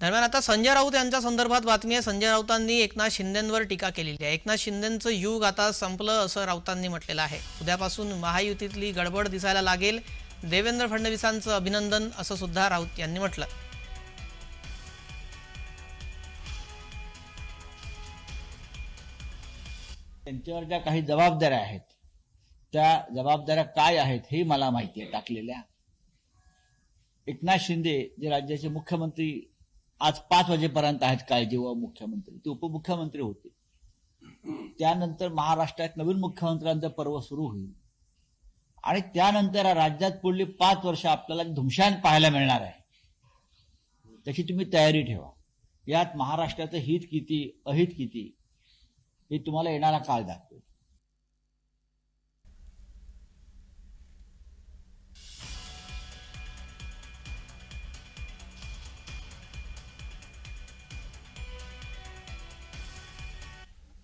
दरम्यान आता संजय राऊत यांच्या संदर्भात बातमी आहे. संजय राऊतांनी एकनाथ शिंदेंवर टीका केलेली आहे. एकनाथ शिंदेंचं युग आता संपलं असं राऊतांनी म्हटलेलं आहे. उद्यापासून महायुतीतली गडबड दिसायला लागेल. देवेंद्र फडणवीसांचं अभिनंदन असं सुद्धा राऊत यांनी म्हटलं. त्यांच्यावर ज्या काही जबाबदाऱ्या आहेत त्या जबाबदाऱ्या काय आहेत हे मला माहिती आहे टाकलेल्या. एकनाथ शिंदे जे राज्याचे मुख्यमंत्री आज पाच वाजेपर्यंत आहेत काय जेव्हा मुख्यमंत्री. ते उपमुख्यमंत्री होते. त्यानंतर महाराष्ट्रात नवीन मुख्यमंत्र्यांचं पर्व सुरू होईल. आणि त्यानंतर राज्यात पुढली पाच वर्ष आपल्याला धुमशान पाहायला मिळणार आहे. त्याची तुम्ही तयारी ठेवा. यात महाराष्ट्राचं हित किती अहित किती हे तुम्हाला येणारा काळ दाखवेल.